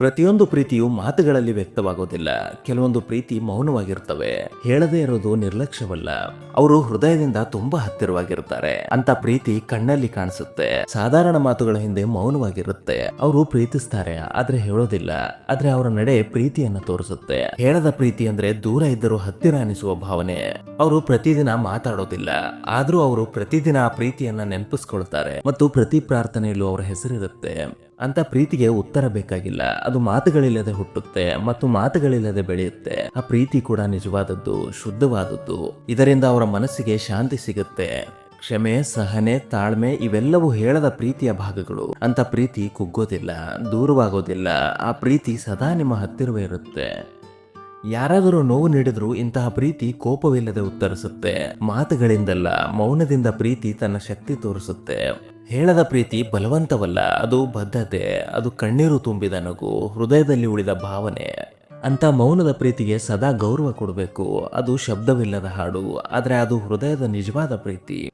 ಪ್ರತಿಯೊಂದು ಪ್ರೀತಿಯು ಮಾತುಗಳಲ್ಲಿ ವ್ಯಕ್ತವಾಗೋದಿಲ್ಲ. ಕೆಲವೊಂದು ಪ್ರೀತಿ ಮೌನವಾಗಿರ್ತವೆ. ಹೇಳದೇ ಇರೋದು ನಿರ್ಲಕ್ಷ್ಯವಲ್ಲ. ಅವರು ಹೃದಯದಿಂದ ತುಂಬಾ ಹತ್ತಿರವಾಗಿರ್ತಾರೆ ಅಂತ ಪ್ರೀತಿ ಕಣ್ಣಲ್ಲಿ ಕಾಣಿಸುತ್ತೆ. ಸಾಧಾರಣ ಮಾತುಗಳ ಹಿಂದೆ ಮೌನವಾಗಿರುತ್ತೆ. ಅವರು ಪ್ರೀತಿಸ್ತಾರೆ, ಆದ್ರೆ ಹೇಳೋದಿಲ್ಲ. ಆದ್ರೆ ಅವರ ನಡೆ ಪ್ರೀತಿಯನ್ನ ತೋರಿಸುತ್ತೆ. ಹೇಳದ ಪ್ರೀತಿ ಅಂದ್ರೆ ದೂರ ಇದ್ದರೂ ಹತ್ತಿರ ಅನಿಸುವ ಭಾವನೆ. ಅವರು ಪ್ರತಿದಿನ ಮಾತಾಡೋದಿಲ್ಲ. ಆದ್ರೂ ಅವರು ಪ್ರತಿದಿನ ಆ ಪ್ರೀತಿಯನ್ನ ನೆನಪಿಸ್ಕೊಳ್ತಾರೆ. ಮತ್ತು ಪ್ರತಿ ಪ್ರಾರ್ಥನೆಯಲ್ಲೂ ಅವರ ಹೆಸರಿರುತ್ತೆ. ಅಂತ ಪ್ರೀತಿಗೆ ಉತ್ತರ ಬೇಕಾಗಿಲ್ಲ. ಅದು ಮಾತುಗಳಿಲ್ಲದೆ ಹುಟ್ಟುತ್ತೆ ಮತ್ತು ಮಾತುಗಳಿಲ್ಲದೆ ಬೆಳೆಯುತ್ತೆ. ಆ ಪ್ರೀತಿ ಕೂಡ ನಿಜವಾದದ್ದು, ಶುದ್ಧವಾದದ್ದು. ಇದರಿಂದ ಅವರ ಮನಸ್ಸಿಗೆ ಶಾಂತಿ ಸಿಗುತ್ತೆ. ಕ್ಷಮೆ, ಸಹನೆ, ತಾಳ್ಮೆ ಇವೆಲ್ಲವೂ ಹೇಳದ ಪ್ರೀತಿಯ ಭಾಗಗಳು. ಅಂತ ಪ್ರೀತಿ ಕುಗ್ಗೋದಿಲ್ಲ, ದೂರವಾಗೋದಿಲ್ಲ. ಆ ಪ್ರೀತಿ ಸದಾ ನಿಮ್ಮ ಹತ್ತಿರವೇ ಇರುತ್ತೆ. ಯಾರಾದರೂ ನೋವು ನೀಡಿದ್ರೂ ಇಂತಹ ಪ್ರೀತಿ ಕೋಪವಿಲ್ಲದೆ ಉತ್ತರಿಸುತ್ತೆ. ಮಾತುಗಳಿಂದಲ್ಲ, ಮೌನದಿಂದ ಪ್ರೀತಿ ತನ್ನ ಶಕ್ತಿ ತೋರಿಸುತ್ತೆ. ಹೇಳದ ಪ್ರೀತಿ ಬಲವಂತವಲ್ಲ, ಅದು ಬದ್ಧತೆ, ಅದು ಕಣ್ಣೀರು ತುಂಬಿದ ನಗು, ಹೃದಯದಲ್ಲಿ ಉಳಿದ ಭಾವನೆ. ಅಂತ ಮೌನದ ಪ್ರೀತಿಗೆ ಸದಾ ಗೌರವ ಕೊಡಬೇಕು, ಅದು ಶಬ್ದವಿಲ್ಲದ ಹಾಡು, ಆದರೆ ಅದು ಹೃದಯದ ನಿಜವಾದ ಪ್ರೀತಿ.